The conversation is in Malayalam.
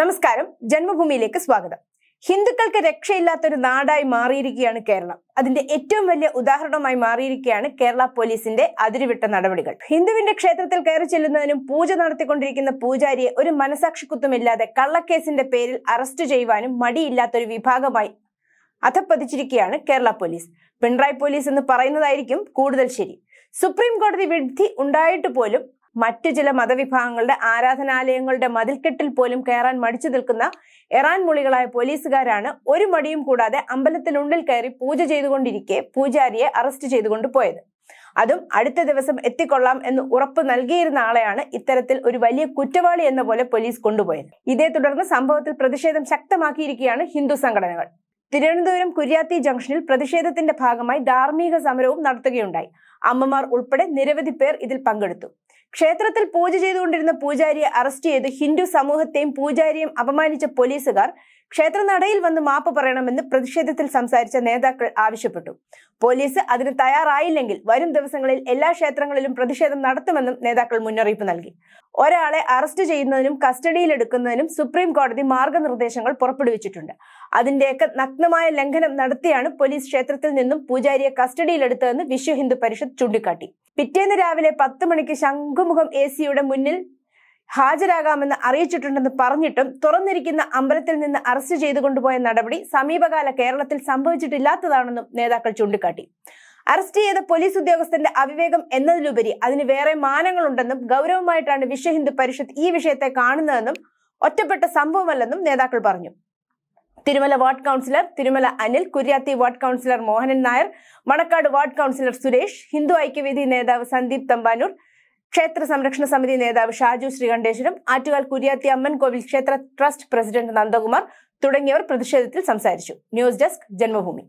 നമസ്കാരം. ജന്മഭൂമിയിലേക്ക് സ്വാഗതം. ഹിന്ദുക്കൾക്ക് രക്ഷയില്ലാത്തൊരു നാടായി മാറിയിരിക്കുകയാണ് കേരളം. അതിന്റെ ഏറ്റവും വലിയ ഉദാഹരണമായി മാറിയിരിക്കുകയാണ് കേരള പോലീസിന്റെ അതിരുവിട്ട നടപടികൾ. ഹിന്ദുവിന്റെ ക്ഷേത്രത്തിൽ കയറി ചെല്ലുന്നതിനും പൂജ നടത്തിക്കൊണ്ടിരിക്കുന്ന പൂജാരിയെ ഒരു മനസാക്ഷിക്കുത്തുമില്ലാതെ കള്ളക്കേസിന്റെ പേരിൽ അറസ്റ്റ് ചെയ്യുവാനും മടിയില്ലാത്തൊരു വിഭാഗമായി അധപ്പതിച്ചിരിക്കുകയാണ് കേരള പോലീസ്. പിണറായി പോലീസ് എന്ന് പറയുന്നതായിരിക്കും കൂടുതൽ ശരി. സുപ്രീം കോടതി വിധി ഉണ്ടായിട്ട് പോലും മറ്റു ചില മതവിഭാഗങ്ങളുടെ ആരാധനാലയങ്ങളുടെ മതിൽക്കെട്ടിൽ പോലും കയറാൻ മടിച്ചു നിൽക്കുന്ന എറാൻ മുളികളായ പോലീസുകാരാണ് ഒരു മടിയും കൂടാതെ അമ്പലത്തിനുള്ളിൽ കയറി പൂജ ചെയ്തുകൊണ്ടിരിക്കെ പൂജാരിയെ അറസ്റ്റ് ചെയ്തുകൊണ്ട് പോയത്. അതും അടുത്ത ദിവസം എത്തിക്കൊള്ളാം എന്ന് ഉറപ്പ് നൽകിയിരുന്ന ആളെയാണ് ഇത്തരത്തിൽ ഒരു വലിയ കുറ്റവാളി എന്ന പോലെ പോലീസ് കൊണ്ടുപോയത്. ഇതേ തുടർന്ന് സംഭവത്തിൽ പ്രതിഷേധം ശക്തമാക്കിയിരിക്കുകയാണ് ഹിന്ദു സംഘടനകൾ. തിരുവനന്തപുരം കുര്യാത്തി ജംഗ്ഷനിൽ പ്രതിഷേധത്തിന്റെ ഭാഗമായി ധാർമ്മിക സമരവും നടത്തുകയുണ്ടായി. അമ്മമാർ ഉൾപ്പെടെ നിരവധി പേർ ഇതിൽ പങ്കെടുത്തു. ക്ഷേത്രത്തിൽ പൂജ ചെയ്തുകൊണ്ടിരുന്ന പൂജാരിയെ അറസ്റ്റ് ചെയ്ത് ഹിന്ദു സമൂഹത്തെയും പൂജാരിയെയും അപമാനിച്ച പോലീസുകാർ ക്ഷേത്രനടയിൽ വന്ന് മാപ്പ് പറയണമെന്ന് പ്രതിഷേധത്തിൽ സംസാരിച്ച നേതാക്കൾ ആവശ്യപ്പെട്ടു. പോലീസ് അതിന് തയ്യാറായില്ലെങ്കിൽ വരും ദിവസങ്ങളിൽ എല്ലാ ക്ഷേത്രങ്ങളിലും പ്രതിഷേധം നടത്തുമെന്നും നേതാക്കൾ മുന്നറിയിപ്പ് നൽകി. ഒരാളെ അറസ്റ്റ് ചെയ്യുന്നതിനും കസ്റ്റഡിയിലെടുക്കുന്നതിനും സുപ്രീം കോടതി മാർഗനിർദ്ദേശങ്ങൾ പുറപ്പെടുവിച്ചിട്ടുണ്ട്. അതിന്റെയൊക്കെ നഗ്നമായ ലംഘനം നടത്തിയാണ് പോലീസ് ക്ഷേത്രത്തിൽ നിന്നും പൂജാരിയെ കസ്റ്റഡിയിലെടുത്തതെന്ന് വിശ്വ ഹിന്ദു പരിഷത്ത് ചൂണ്ടിക്കാട്ടി. പിറ്റേന്ന് രാവിലെ പത്ത് മണിക്ക് ശംഖുമുഖം എ സിയുടെ മുന്നിൽ ഹാജരാകാമെന്ന് അറിയിച്ചിട്ടുണ്ടെന്ന് പറഞ്ഞിട്ടും തുറന്നിരിക്കുന്ന അമ്പലത്തിൽ നിന്ന് അറസ്റ്റ് ചെയ്തു കൊണ്ടുപോയ നടപടി സമീപകാല കേരളത്തിൽ സംഭവിച്ചിട്ടില്ലാത്തതാണെന്നും നേതാക്കൾ ചൂണ്ടിക്കാട്ടി. അറസ്റ്റ് ചെയ്ത പോലീസ് ഉദ്യോഗസ്ഥന്റെ അവിവേകം എന്നതിലുപരി അതിന് വേറെ മാനങ്ങളുണ്ടെന്നും ഗൗരവമായിട്ടാണ് വിശ്വ ഹിന്ദു പരിഷത്ത് ഈ വിഷയത്തെ കാണുന്നതെന്നും ഒറ്റപ്പെട്ട സംഭവമല്ലെന്നും നേതാക്കൾ പറഞ്ഞു. Thirumala ward councillor Thirumala Anil Kuryathi ward councillor Mohanan Nair Manacaud ward councillor Suresh Hindu Aikyavedi നേതാവ് സന്ദീപ് തമ്പാനൂർ ക്ഷേത്ര സംരക്ഷണ സമിതി നേതാവ് ഷാജു ശ്രീകണ്ഠേശ്വരം ആറ്റുകാൽ കുര്യാത്തി അമ്മൻ കോവിൽ ക്ഷേത്ര ട്രസ്റ്റ് പ്രസിഡന്റ് നന്ദകുമാർ തുടങ്ങിയവർ പ്രതിഷേധത്തിൽ സംസാരിച്ചു. News desk Janmabhoomi.